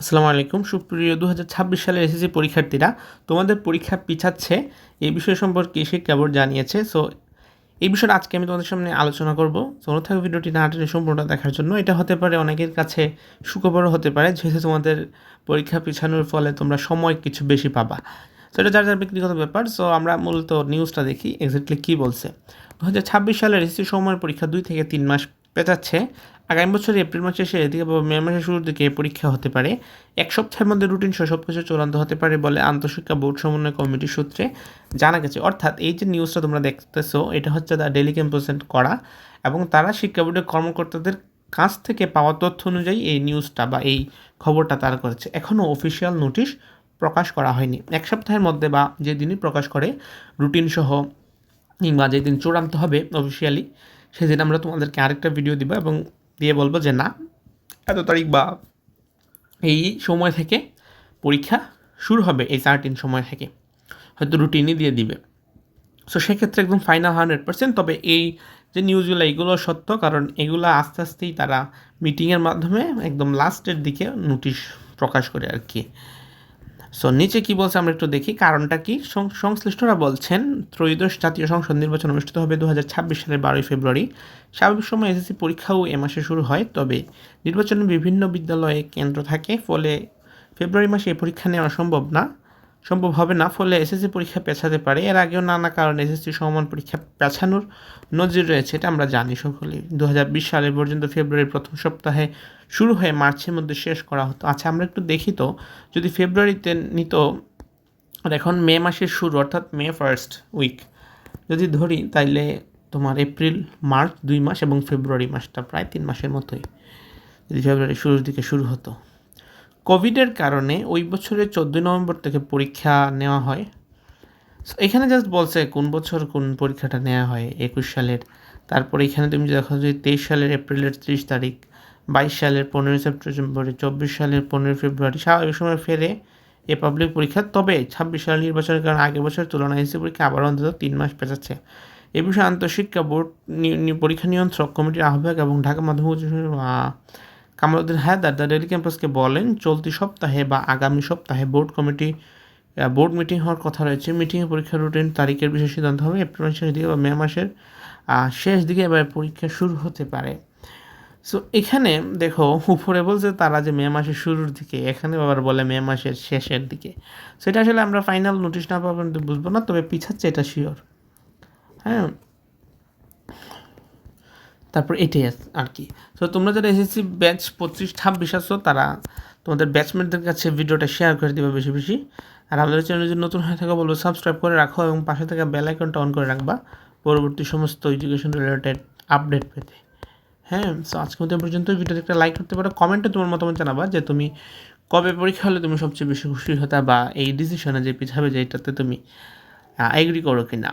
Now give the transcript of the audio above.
আসসালামু আলাইকুম। সুপ্রিয় দু হাজার ছাব্বিশ সালের এসএসসি পরীক্ষার্থীরা, তোমাদের পরীক্ষা পিছাচ্ছে, এই বিষয় সম্পর্কে শিক্ষা বোর্ড জানিয়েছে। সো এই বিষয়ে আজকে আমি তোমাদের সামনে আলোচনা করব। সো থাকা ভিডিওটি না টেনে সম্পূর্ণটা দেখার জন্য। এটা হতে পারে, অনেকের কাছে সুখবরও হতে পারে, যেহেতু তোমাদের পরীক্ষা পিছানোর ফলে তোমরা সময় কিছু বেশি পাবা। তো এটা যার যার ব্যক্তিগত ব্যাপার। সো আমরা মূলত নিউজটা দেখি এক্স্যাক্টলি কী বলছে। দু হাজার ছাব্বিশ সালের এসএসসি সময়ের পরীক্ষা দুই থেকে তিন মাস পেঁচাচ্ছে। আগামী বছর এপ্রিল মাসের শেষের দিকে বা মে মাসের শুরুর দিকে পরীক্ষা হতে পারে। এক সপ্তাহের মধ্যে রুটিন সহ সব কিছু চূড়ান্ত হতে পারে বলে আন্তঃশিক্ষা বোর্ড সমন্বয় কমিটির সূত্রে জানা গেছে। অর্থাৎ এই যে নিউজটা তোমরা দেখতেছো, এটা হচ্ছে দ্য ডেলি ক্যাম্পাসেন্ট করা এবং তারা শিক্ষা বোর্ডের কর্মকর্তাদের কাছ থেকে পাওয়া তথ্য অনুযায়ী এই নিউজটা বা এই খবরটা তারা করেছে। এখনও অফিসিয়াল নোটিশ প্রকাশ করা হয়নি। এক সপ্তাহের মধ্যে বা যেদিনই প্রকাশ করে রুটিন সহ কিংবা যেদিন চূড়ান্ত হবে অফিসিয়ালি সেদিন আমরা তোমাদেরকে আরেকটা ভিডিও দিব এবং দিয়ে বলব যে না, এত তারিখ বা এই সময় থেকে পরীক্ষা শুরু হবে, এই সার্টিন সময় থেকে। হয়তো রুটিনই দিয়ে দিবে। সো সেক্ষেত্রে একদম ফাইনাল হান্ড্রেড পার্সেন্ট তবে এই যে নিউজগুলো এগুলো সত্য, কারণ এগুলো আস্তে আস্তেই তারা মিটিংয়ের মাধ্যমে একদম লাস্টের দিকে নোটিশ প্রকাশ করে আর কি। সো নিচে কি বলছে আমরা একটু দেখি। কারণটা কি? সংশ্লিষ্টরা বলছেন, ত্রয়োদশ জাতীয় সংসদ নির্বাচন অনুষ্ঠিত হবে দু হাজার ছাব্বিশ সালের বারোই ফেব্রুয়ারি। স্বাভাবিক সময় এসএসসি পরীক্ষাও এ মাসে শুরু হয়, তবে নির্বাচনে বিভিন্ন বিদ্যালয়ে কেন্দ্র থাকে, ফলে ফেব্রুয়ারি মাসে এই পরীক্ষা নেওয়া সম্ভব না। সম্ভব হবে না, ফলে এসএসসি পরীক্ষা পেছাতে পারে। এর আগেও নানা কারণে এসএসসি সমান পরীক্ষা পেছানোর নজির রয়েছে, এটা আমরা জানি সকলেই। দু সালের পর্যন্ত ফেব্রুয়ারির প্রথম সপ্তাহে শুরু হয়ে মার্চের মধ্যে শেষ করা হতো। আচ্ছা আমরা একটু দেখি তো, যদি ফেব্রুয়ারিতে নিত এখন মে মাসের শুরু, অর্থাৎ মে ফার্স্ট উইক যদি ধরি, তাইলে তোমার এপ্রিল, মার্চ দুই মাস এবং ফেব্রুয়ারি মাসটা প্রায় তিন মাসের মতোই। যদি ফেব্রুয়ারি শুরুর দিকে শুরু হতো। কোভিডের কারণে ওই বছরের চোদ্দোই নভেম্বর থেকে পরীক্ষা নেওয়া হয়। এখানে জাস্ট বলছে কোন বছর কোন পরীক্ষাটা নেওয়া হয়, একুশ সালের। তারপরে এখানে তুমি দেখো যে তেইশ সালের এপ্রিলের ত্রিশ তারিখ, বাইশ সালের পনেরোই সেপ্টেম্বর, চব্বিশ সালের পনেরোই ফেব্রুয়ারি স্বাভাবিক সময় ফেরে এ পাবলিক পরীক্ষা। তবে ছাব্বিশ সালের নির্বাচনের কারণে আগের বছরের তুলনায় এসি পরীক্ষা আবার অন্তত তিন মাস পেঁচাচ্ছে। এ বিষয়ে আন্তঃশিক্ষা বোর্ড পরীক্ষা নিয়ন্ত্রক কমিটির আহ্বায়ক এবং ঢাকা মাধ্যমিক কামালউদ্দিন হায়দার দ্য ডেলি ক্যাম্পাসকে বলেন, চলতি সপ্তাহে বা আগামী সপ্তাহে বোর্ড কমিটি বোর্ড মিটিং হওয়ার কথা রয়েছে। মিটিংয়ে পরীক্ষার রুটিন, তারিখের বিষয়ে সিদ্ধান্ত হবে। এপ্রিল মাসের দিকে বা মে মাসের শেষ দিকে এবার পরীক্ষা শুরু হতে পারে। সো এখানে দেখো, উপরে বলছে তারা যে মে মাসের শুরুর দিকে, এখানে আবার বলে মে মাসের শেষের দিকে। সেটা আসলে আমরা ফাইনাল নোটিশ না পাবেন বুঝব না, তবে পিছাচ্ছে এটা শিওর হ্যাঁ? তারপর এটাই আর কি তো তোমরা যারা এসএসসি ব্যাচ পঁচিশ, ছাব্বিশ আসছো তারা তোমাদের ব্যাচমেটদের কাছে ভিডিওটা শেয়ার করে দেবে বেশি বেশি। আর আমাদের চ্যানেল যদি নতুন হয়ে থাকা, বলব সাবস্ক্রাইব করে রাখো এবং পাশে থাকা বেল আইকনটা অন করে রাখবা পরবর্তী সমস্ত এডুকেশন রিলেটেড আপডেট পেতে। হ্যাঁ সো আজকে মতো পর্যন্ত ভিডিওতে একটা লাইক করতে পারো কমেন্টে তোমার মতামত জানাবা যে তুমি কবে পরীক্ষা হলে তুমি সবচেয়ে বেশি খুশি হতা বা এই ডিসিশনে যে পিছাবে যে এটাতে তুমি এগ্রি করো কি না